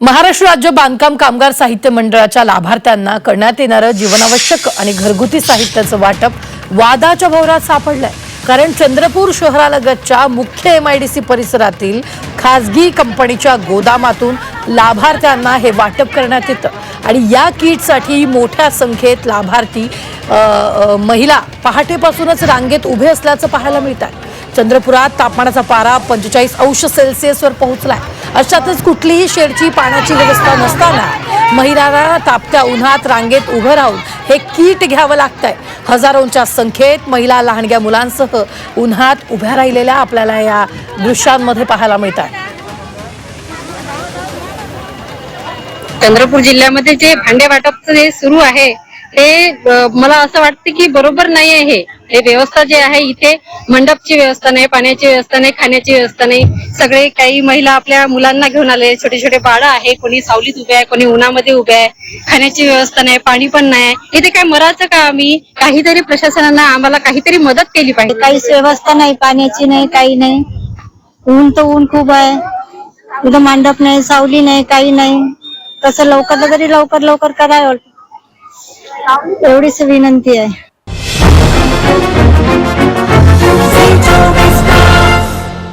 महाराष्ट्र राज्य बांधकाम कामगार साहित्य मंडळाच्या लाभार्थ्यांना करण्यात येणारं जीवनावश्यक आणि घरगुती साहित्याचं वाटप वादाच्या भोवरात सापडलंय. कारण चंद्रपूर शहरालगतच्या मुख्य एम आय डी सी परिसरातील खासगी कंपनीच्या गोदामातून लाभार्थ्यांना हे वाटप करण्यात येतं. आणि या किटसाठी मोठ्या संख्येत लाभार्थी महिला पहाटेपासूनच रांगेत उभे असल्याचं पाहायला मिळत आहे चंद्रपुरात तापमानाचा पारा पंचेचाळीस अंश सेल्सिअसवर पोहोचलाय. अशातच कुठलीही शेडची पाण्याची व्यवस्था नसताना महिलांना तापत्या उन्हात रांगेत उभं राहून हे कीट घ्यावं लागतंय. हजारोंच्या संख्येत महिला लहानग्या मुलांसह उन्हात उभ्या राहिलेल्या आपल्याला या दृश्यांमध्ये पाहायला मिळत आहे चंद्रपूर जिल्ह्यामध्ये जे भांडे वाटपचं जे सुरू आहे ते मला असं वाटतं की बरोबर नाही आहे. हे. हे व्यवस्था जे आहे इथे मंडपची व्यवस्था नाही पाण्याची व्यवस्था नाही खाण्याची व्यवस्था नाही. सगळे काही महिला आपल्या मुलांना घेऊन आले. छोटे छोटे बाळं आहे कोणी सावलीत उभे आहे कोणी उन्हामध्ये उभे आहे. खाण्याची व्यवस्था नाही पाणी पण नाही. इथे काय मरायचं का आम्ही? काहीतरी प्रशासनानं आम्हाला काहीतरी मदत केली पाहिजे. काहीच व्यवस्था नाही पाण्याची नाही काही नाही. ऊन तर ऊन खूप आहे. इथं मांडप नाही सावली नाही काही नाही. तसं लवकर तरी लवकर लवकर करावं. एवढीच विनंती आहे.